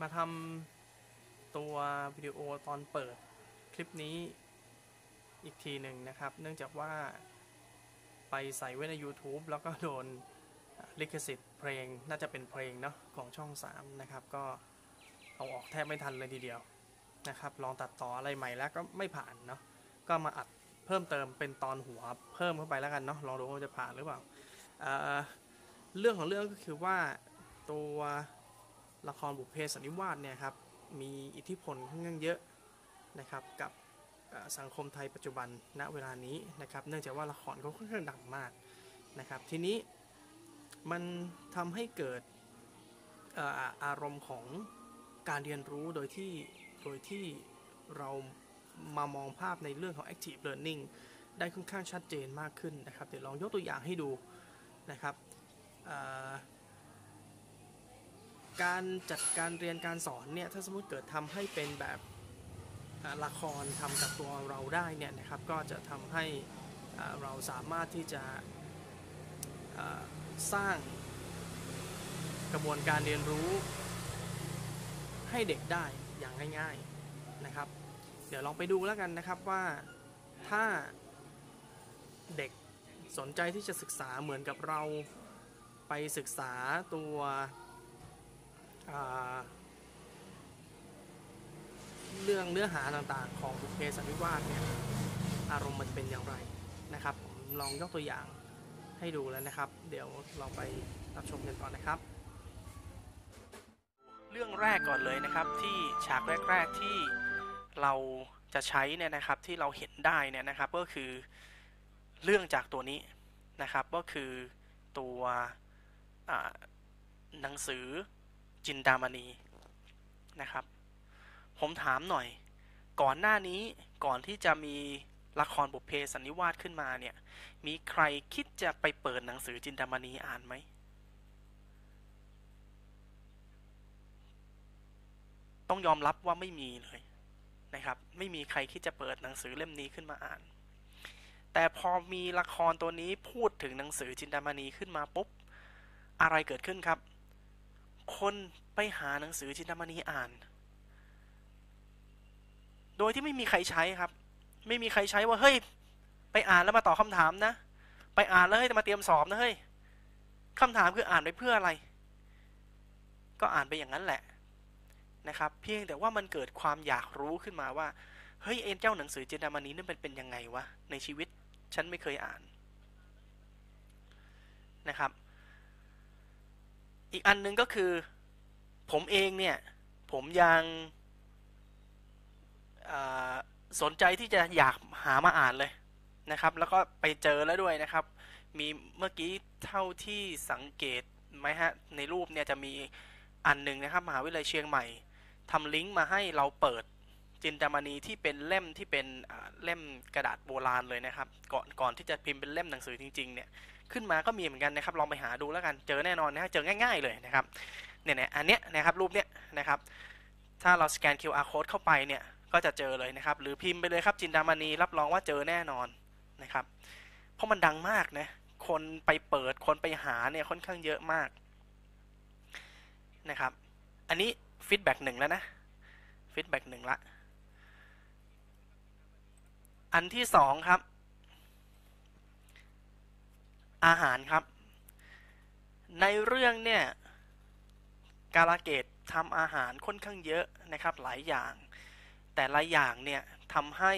มาทำตัววิดีโอตอนเปิดคลิปนี้อีกทีหนึ่งนะครับ เนื่องจากว่าไปใส่ไว้ใน YouTube แล้วก็โดนลิขสิทธิ์เพลงน่าจะเป็นเพลงเนาะของช่อง 3 นะครับ ก็เอาออกแทบไม่ทันเลยทีเดียวนะครับ ลองตัดต่ออะไรใหม่แล้วก็ไม่ผ่านเนาะก็มาอัดเพิ่มเติมเป็นตอนหัวเพิ่มเข้าไปแล้วกันเนาะลองดูว่าจะผ่านหรือเปล่าเเรื่องของเรื่องก็คือว่าตัว ละครบุพเพสันนิวาสเนี่ยครับมีอิทธิพลค่อนข้างเยอะนะครับกับสังคมไทยปัจจุบันณเวลานี้นะครับเนื่องจากว่าละครเขาค่อนข้างดังมากนะครับทีนี้มันทำให้เกิดอารมณ์ของการเรียนรู้โดยที่โดยที่เรามามองภาพในเรื่องของ active learning ได้ค่อนข้างชัดเจนมากขึ้นนะครับ เดี๋ยวลองยกตัวอย่างให้ดูนะครับ การจัดการเรียนการสอนเนี่ยถ้าสมมติเกิดทำให้เป็นแบบละครทำกับตัวเราได้เนี่ยนะครับก็จะทำให้เราสามารถที่จะสร้างกระบวนการเรียนรู้ให้เด็กได้อย่างง่ายๆนะครับ เดี๋ยวลองไปดูแล้วกันนะครับว่าถ้าเด็กสนใจที่จะศึกษาเหมือนกับเราไปศึกษาตัว เรื่องเนื้อหาต่างๆ ของบุพเพสันนิวาสเนี่ยอารมณ์มันจะเป็นอย่างไรนะครับผมลองยกตัวอย่างให้ดูแล้วนะครับ เดี๋ยวเราไปรับชมกันก่อนนะครับ เรื่องแรกก่อนเลยนะครับที่ฉากแรก ๆที่เราจะใช้เนี่ยนะครับที่เราเห็นได้เนี่ยนะครับก็คือเรื่องจากตัวนี้นะครับก็คือตัวหนังสือ จินดามณีนะครับ ผมถามหน่อย ก่อนหน้านี้ก่อนที่จะมีละครบุพเพสันนิวาสขึ้นมาเนี่ย มีใครคิดจะไปเปิดหนังสือจินดามณีอ่านไหม ต้องยอมรับว่าไม่มีเลยนะครับ ไม่มีใครคิดจะเปิดหนังสือเล่มนี้ขึ้นมาอ่าน แต่พอมีละครตัวนี้พูดถึงหนังสือจินดามณีขึ้นมาปุ๊บ อะไรเกิดขึ้นครับ คนไปหาหนังสือจินดามณีอ่าน โดยที่ไม่มีใครใช้ครับ ไม่มีใครใช้ว่าเฮ้ย ไปอ่านแล้วมาตอบคำถามนะ ไปอ่านแล้วเฮ้ยมาเตรียมสอบนะเฮ้ยคำถามคืออ่านไปเพื่ออะไร ก็อ่านไปอย่างนั้นแหละนะครับ เพียงแต่ว่ามันเกิดความอยากรู้ขึ้นมาว่าเฮ้ยเอ็นเจ้าหนังสือเจนดามานีนั่นเป็นเป็นยังไงวะในชีวิตฉันไม่เคยอ่านนะครับ อีกอันหนึงก็คือผมเองเนี่ย ผมยังสนใจที่จะอยากหามาอ่านเลยนะครับ แล้วก็ไปเจอแล้วด้วยนะครับ มีเมื่อกี้เท่าที่สังเกตไหมฮะ ในรูปเนี่ยจะมีอันหนึ่งนะครับมหาวิทยาลัยเชียงใหม่ทำลิงก์มาให้เราเปิด จินดามณีที่เป็นเล่มที่เป็นเล่มกระดาษโบราณเลยนะครับ ก่อนก่อนที่จะพิมพ์เป็นเล่มหนังสือจริงๆเนี่ยขึ้นมาก็มีเหมือนกันนะครับลองไปหาดูแล้วกันเจอแน่นอนนะฮะเจอง่าย ๆเลยนะครับเนี่ยเนี่ยอันเนี้ยนะครับรูปเนี้ยนะครับถ้าเราสแกน QR code เข้าไปเนี่ยก็จะเจอเลยนะครับ หรือพิมพ์ไปเลยครับจินดามณีรับรองว่าเจอแน่นอนนะครับ เพราะมันดังมากนะคนไปเปิดคนไปหาเนี่ยค่อนข้างเยอะมากนะครับ อันนี้ฟีดแบ็กหนึ่งแล้วนะฟีดแบ็กหนึ่งละ อันที่สองครับ อาหารครับ ในเรื่องเนี่ยกาลเกตทำอาหารค่อนข้างเยอะนะครับหลายอย่าง แต่ละอย่างเนี่ยทำให้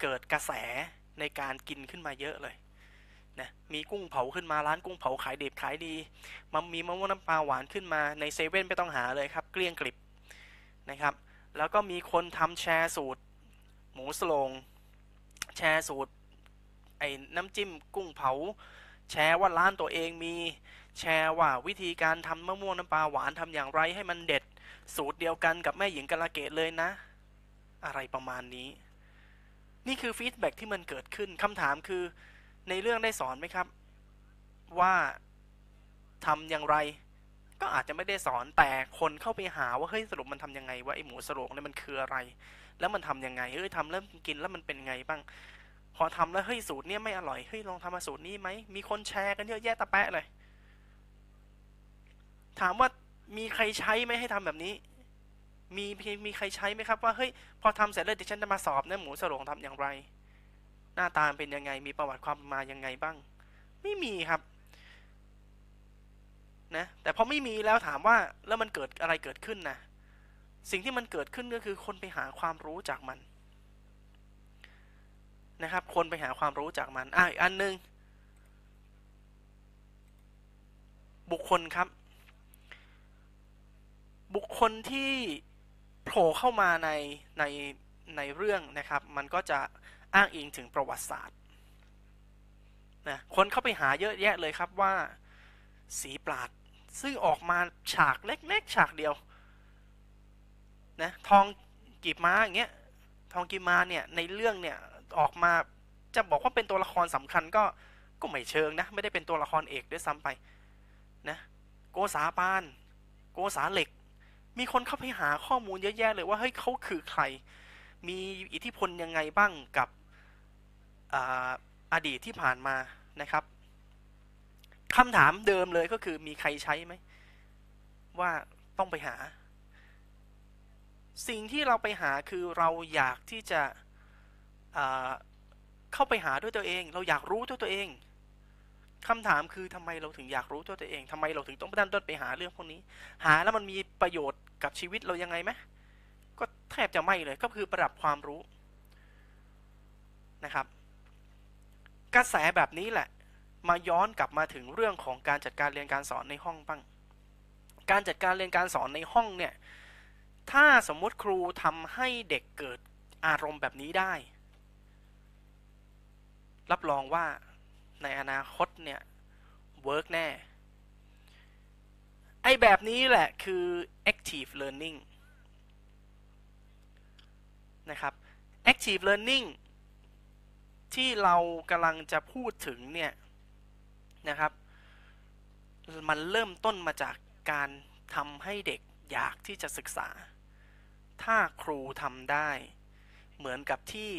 เกิดกระแสในการกินขึ้นมาเยอะเลยนะมีกุ้งเผาขึ้นมาร้านกุ้งเผาขายเดิบขายดี มันมีมะม่วงน้ำปลาหวานขึ้นมาในเซเว่นไม่ต้องหาเลยครับ เกลี้ยงกลิบนะครับ แล้วก็มีคนทำแชร์สูตร หมูสโลง แชร์สูตรไอ้น้ำจิ้มกุ้งเผา แชร์ว่าร้านตัวเองมี แชร์ว่าวิธีการทำมะม่วงน้ำปลาหวานทำอย่างไรให้มันเด็ด สูตรเดียวกันกับแม่หญิงกะละเกดเลยนะ อะไรประมาณนี้ นี่คือฟีดแบ็กที่มันเกิดขึ้นคำถามคือในเรื่องได้สอนไหมครับ ว่าทำอย่างไร ก็อาจจะไม่ได้สอนแต่คนเข้าไปหาว่าเฮ้ยสรุปมันทำยังไงว่าไอหมูสโลงเนี่ยมันคืออะไร แล้วมันทำยังไงเฮ้ยทำแล้วกินแล้วมันเป็นไงบ้าง พอทำแล้วเฮ้ยสูตรเนี้ยไม่อร่อยเฮ้ยลองทำมาสูตรนี้ไหมมีคนแชร์กันเยอะแยะตะแปะเลย ถามว่ามีใครใช้ไหมให้ทำแบบนี้ มีมีใครใช้ไหมครับว่าเฮ้ยพอทำเสร็จแล้วเดี๋ยวฉันจะมาสอบเนื้อหมูสโลงทำอย่างไร หน้าตาเป็นยังไงมีประวัติความมายังไงบ้าง ไม่มีครับนะแต่พอไม่มีแล้วถามว่าแล้วมันเกิดอะไรเกิดขึ้นนะ สิ่งที่มันเกิดขึ้นก็คือคนไปหาความรู้จากมันนะครับ คนไปหาความรู้จากมันอะอีกอันหนึ่งบุคคลครับ บุคคลที่โผล่เข้ามาในในในเรื่องนะครับ มันก็จะอ้างอิงถึงประวัติศาสตร์นะคนเข้าไปหาเยอะแยะเลยครับว่าสีปราด ซึ่งออกมาฉากเล็กๆ ฉากเดียว นะทองกีบม้าอย่างเงี้ยทองกีบม้าเนี่ยในเรื่องเนี่ยออกมาจะบอกว่าเป็นตัวละครสำคัญก็ก็ไม่เชิงนะไม่ได้เป็นตัวละครเอกด้วยซ้ำไปนะโกษาปาน โกษาเหล็ก มีคนเข้าไปหาข้อมูลเยอะแยะเลยว่าเฮ้ยเขาคือใคร มีอิทธิพลยังไงบ้างกับอาอดีตที่ผ่านมานะครับคำถามเดิมเลยก็คือมีใครใช้ไหม ว่าต้องไปหา สิ่งที่เราไปหาคือเราอยากที่จะเข้าไปหาด้วยตัวเอง เราอยากรู้ด้วยตัวเองคำถามคือทำไมเราถึงอยากรู้ตัวยตัวเองทำไมเราถึงต้องดันต้นไปหาเรื่องพวกนี้ หาแล้วมันมีประโยชน์กับชีวิตเรายังไงไหมก็แทบจะไม่เลยก็คือประดับความรู้นะครับ กระแสแบบนี้แหละ มาย้อนกลับมาถึงเรื่องของการจัดการเรียนการสอนในห้องบ้าง การจัดการเรียนการสอนในห้องเนี่ย ถ้าสมมติครูทำให้เด็กเกิดอารมณ์แบบนี้ได้ รับรองว่าในอนาคตเนี่ย เวิร์กแน่ ไอแบบนี้แหละคือ active learning นะครับ active learning ที่เรากำลังจะพูดถึงเนี่ยนะครับ มันเริ่มต้นมาจากการทำให้เด็กอยากที่จะศึกษา ถ้าครูทำได้ เหมือนกับที่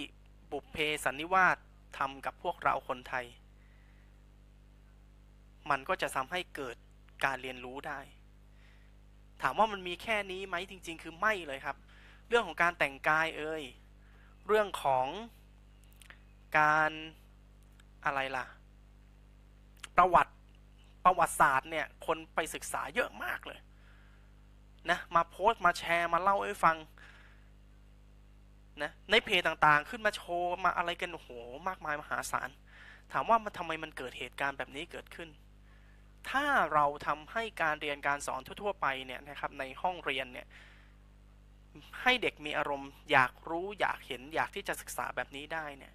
บุพเพสันนิวาสทำกับพวกเราคนไทย มันก็จะทำให้เกิดการเรียนรู้ได้ ถามว่ามันมีแค่นี้ไหมจริง ๆ คือไม่เลยครับ เรื่องของการแต่งกายเอ่ยเรื่องของการอะไรล่ะ ประวัติประวัติศาสตร์เนี่ย คนไปศึกษาเยอะมากเลย นะมาโพสต์มาแชร์มาเล่าให้ฟังนะในเพจต่างๆ ขึ้นมาโชว์มาอะไรกันโหมากมายมหาศาลถามว่ามันทำไมมันเกิดเหตุการณ์แบบนี้เกิดขึ้น ถ้าเราทำให้การเรียนการสอนทั่วๆ ไปเนี่ยนะครับในห้องเรียนเนี่ยให้เด็กมีอารมณ์อยากรู้อยากเห็นอยากที่จะศึกษาแบบนี้ได้เนี่ย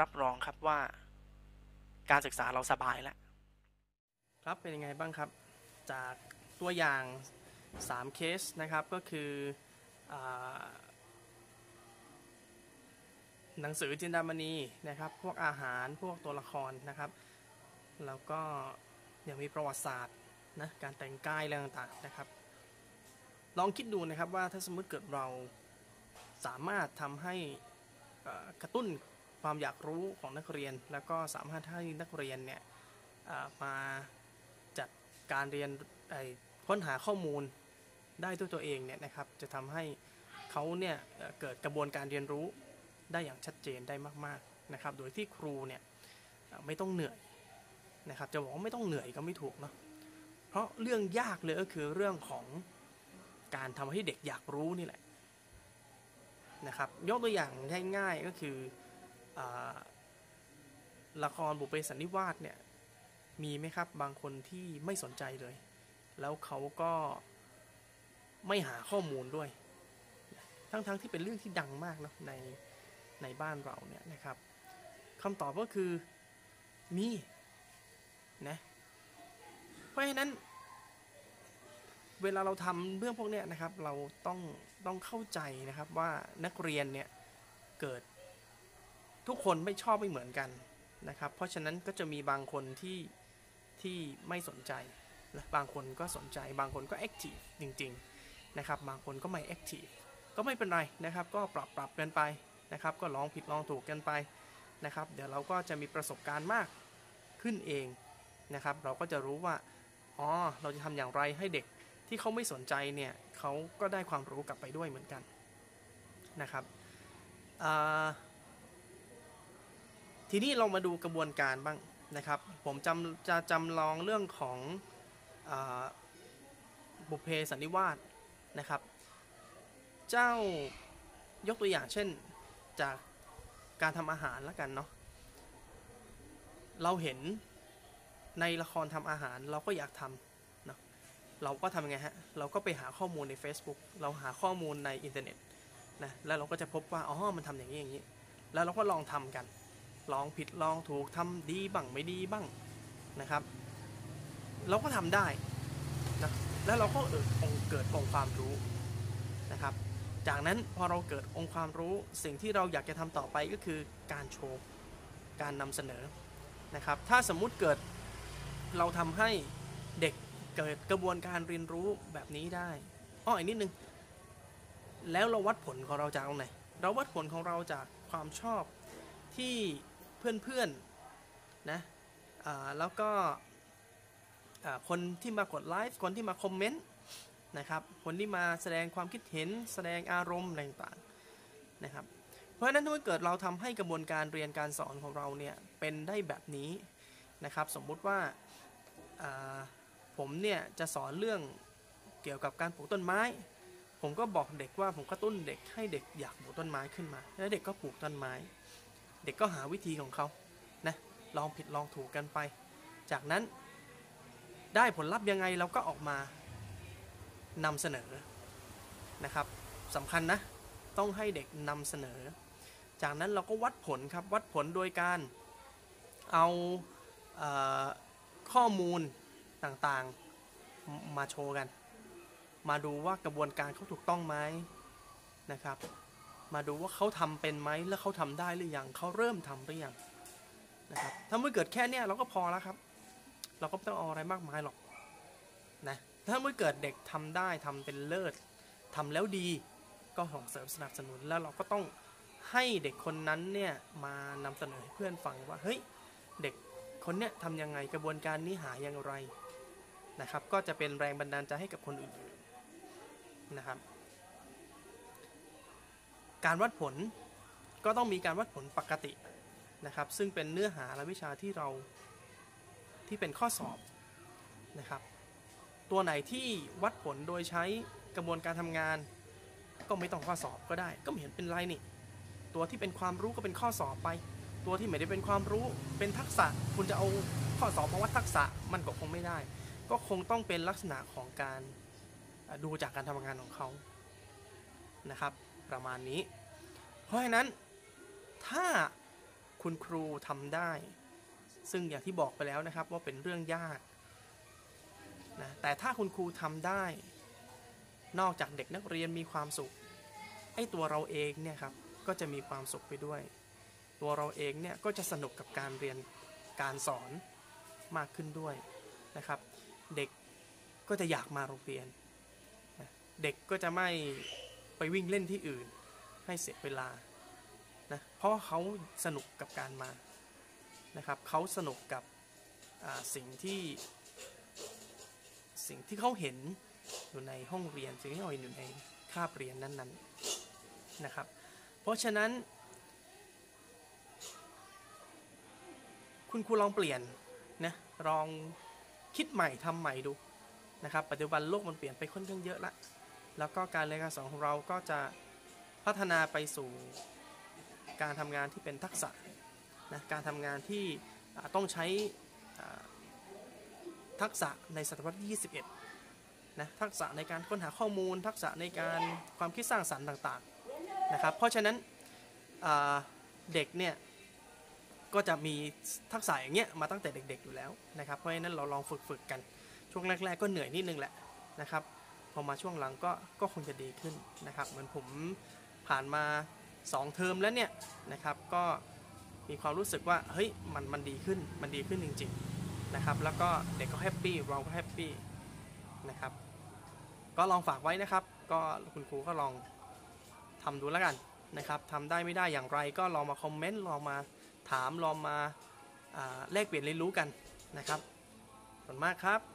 รับรองครับว่าการศึกษาเราสบายแล้ว ครับเป็นยังไงบ้างครับ จากตัวอย่าง 3 เคสนะครับก็คืออหนังสือจินดามณีนะครับ พวกอาหารพวกตัวละครนะครับ แล้วก็ยังมีประวัติศาสตร์นะการแต่งกายอะไรต่างๆนะครับ ลองคิดดูนะครับว่าถ้าสมมติเกิดเราสามารถทำให้กระตุ้นความอยากรู้ของนักเรียน แล้วก็สามารถให้นักเรียนเนี่ยมาจัดการเรียนค้นหาข้อมูล ได้ด้วยตัวเองเนี่ยนะครับจะทำให้เขาเนี่ยเกิดกระบวนการเรียนรู้ได้อย่างชัดเจนได้มากๆนะครับ โดยที่ครูเนี่ยไม่ต้องเหนื่อยนะครับจะบอกว่าไม่ต้องเหนื่อยก็ไม่ถูกเนาะเพราะเรื่องยากเลยก็คือเรื่องของการทำให้เด็กอยากรู้นี่แหละนะครับยกตัวอย่างง่ายๆก็คืออละครบุพเพสันนิวาสเนี่ยมีไหมครับบางคนที่ไม่สนใจเลย แล้วเขาก็ ไม่หาข้อมูลด้วย ทั้งๆทที่เป็นเรื่องที่ดังมากนะในในบ้านเราเนี่ยนะครับคำตอบก็คือมีนะเพราะฉะนั้น เวลาเราทำเรื่องพวกนี้นะครับ เราต้องต้องเข้าใจนะครับว่านักเรียนเนี่ยเกิดทุกคนไม่ชอบไม่เหมือนกันนะครับ เพราะฉะนั้นก็จะมีบางคนที่ที่ไม่สนใจนะบางคนก็สนใจ บางคนก็แอคทีฟจริง ๆ นะครับ บางคนก็ไม่แอคทีฟก็ไม่เป็นไรนะครับ ก็ปรับปรับกันไปนะครับ ก็ลองผิดลองถูกกันไปนะครับ เดี๋ยวเราก็จะมีประสบการณ์มากขึ้นเองนะครับ เราก็จะรู้ว่าอ๋อเราจะทำอย่างไรให้เด็กที่เขาไม่สนใจเนี่ยเขาก็ได้ความรู้กลับไปด้วยเหมือนกันนะครับทีนี้เรามาดูกระบวนการบ้างนะครับ ผมจำจะจำลองเรื่องของอบุพเพสันนิวาส นะครับ เจ้ายกตัวอย่างเช่นจากการทำอาหารแล้วกันเนาะเราเห็นในละครทำอาหารเราก็อยากทำเนาะเราก็ทำไงฮะ เราก็ไปหาข้อมูลใน Facebook เราหาข้อมูลในอินเทอร์เน็ตนะแล้วเราก็จะพบว่าอ๋อมันทำอย่างนี้อย่างนี้ แล้วเราก็ลองทำกัน ลองผิดลองถูกทำดีบ้างไม่ดีบ้างนะครับ เราก็ทำได้นะ แล้วเราก็เออองเกิดองค์ความรู้นะครับ จากนั้นพอเราเกิดองค์ความรู้สิ่งที่เราอยากจะทำต่อไปก็คือการโชว์การนำเสนอนะครับ ถ้าสมมุติเกิดเราทำให้เด็กเกิดกระบวนการเรียนรู้แบบนี้ได้อ้ออีกนิดนึง แล้วเราวัดผลของเราจากตรงไหนเราวัดผลของเราจากความชอบที่เพื่อนๆนะแล้วก็ คนที่มากดไลฟ์คนที่มาคอมเมนต์นะครับคนที่มาแสดงความคิดเห็น แสดงอารมณ์อะไรต่างๆนะครับ เพราะฉะนั้นถ้าเกิดเราทำให้กระบวนการเรียนการสอนของเราเนี่ยเป็นได้แบบนี้นะครับสมมุติว่าผมเนี่ยจะสอนเรื่องเกี่ยวกับการปลูกต้นไม้ ผมก็บอกเด็กว่าผมกระตุ้นเด็กให้เด็กอยากปลูกต้นไม้ขึ้นมา แล้วเด็กก็ปลูกต้นไม้ เด็กก็หาวิธีของเขานะลองผิดลองถูกกันไป จากนั้น ได้ผลลัพธ์ยังไงเราก็ออกมานำเสนอนะครับสำคัญนะ ต้องให้เด็กนำเสนอ จากนั้นเราก็วัดผลครับวัดผลโดยการเอาข้อมูลต่างๆมาโชว์กัน มาดูว่ากระบวนการเขาถูกต้องไหมนะครับ มาดูว่าเขาทำเป็นไหมแล้วเขาทำได้หรือยังเขาเริ่มทำหรือยังนะครับถ้าเมื่อเกิดแค่นี้เราก็พอแล้วครับ เราก็ไม่ต้องเอาอะไรมากมายหรอกนะถ้าเมื่อเกิดเด็กทำได้ทำเป็นเลิศทำแล้วดีก็ส่งเสริมสนับสนุนแล้วเราก็ต้องให้เด็กคนนั้นเนี่ยมานำเสนอให้เพื่อนฟังว่าเฮ้ยเด็กคนเนี้ยทำยังไงกระบวนการนี้หาอย่างไรนะครับ ก็จะเป็นแรงบันดาลใจให้กับคนอื่นนะครับ การวัดผลก็ต้องมีการวัดผลปกตินะครับ ซึ่งเป็นเนื้อหาและวิชาที่เรา ที่เป็นข้อสอบนะครับ ตัวไหนที่วัดผลโดยใช้กระบวนการทำงาน ก็ไม่ต้องข้อสอบก็ได้ ก็ไม่เห็นเป็นไรนี่ ตัวที่เป็นความรู้ก็เป็นข้อสอบไป ตัวที่ไม่ได้เป็นความรู้เป็นทักษะ คุณจะเอาข้อสอบมาวัดทักษะมันก็คงไม่ได้ ก็คงต้องเป็นลักษณะของการดูจากการทำงานของเขานะครับ ประมาณนี้ เพราะฉะนั้นถ้าคุณครูทำได้ ซึ่งอย่างที่บอกไปแล้วนะครับว่าเป็นเรื่องยากนะแต่ถ้าคุณครูทำได้ นอกจากเด็กนักเรียนมีความสุขไอ้ตัวเราเองเนี่ยครับก็จะมีความสุขไปด้วย ตัวเราเองเนี่ยก็จะสนุกกับการเรียนการสอนมากขึ้นด้วยนะครับ เด็กก็จะอยากมาโรงเรียน เด็กก็จะไม่ไปวิ่งเล่นที่อื่นให้เสียเวลานะเพราะเขาสนุกกับการมา นะครับเขาสนุกกับสิ่งที่สิ่งที่เขาเห็นอยู่ในห้องเรียนสิ่งที่เขาเห็นอยู่ในคาบเรียนนั้นๆนะครับ เพราะฉะนั้น คุณครูลองเปลี่ยนนะลองคิดใหม่ทำใหม่ดูนะครับ ปัจจุบันโลกมันเปลี่ยนไปค่อนข้างเยอะละแล้วก็การเรียนการสอนของเราก็จะพัฒนาไปสู่การทำงานที่เป็นทักษะ นะการทำงานที่ต้องใช้ทักษะในศตวรรษที่ 21 นะทักษะในการค้นหาข้อมูล ทักษะในการความคิดสร้างสรรค์ต่างๆนะครับเพราะฉะนั้นเด็กเนี่ยก็จะมีทักษะอย่างเงี้ยมาตั้งแต่เด็กๆอยู่แล้วนะครับ เพราะฉะนั้นเราลองฝึกๆกันช่วงแรก ๆ ก็เหนื่อยนิดนึงแหละนะครับพอมาช่วงหลังก็ก็คงจะดีขึ้นนะครับ เหมือนผมผ่านมา 2 เทอมแล้วเนี่ยนะครับก็ มีความรู้สึกว่าเฮ้ยมันมันดีขึ้นมันดีขึ้นจริงๆนะครับแล้วก็เด็กก็แฮปปี้เราก็แฮปปี้นะครับก็ลองฝากไว้นะครับ ก็คุณครูก็ลองทำดูแล้วกันนะครับทำได้ไม่ได้อย่างไรก็ลองมาคอมเมนต์ลองมาถามลองมาแลกเปลี่ยนเรียนรู้กันนะครับขอบคุณมากครับ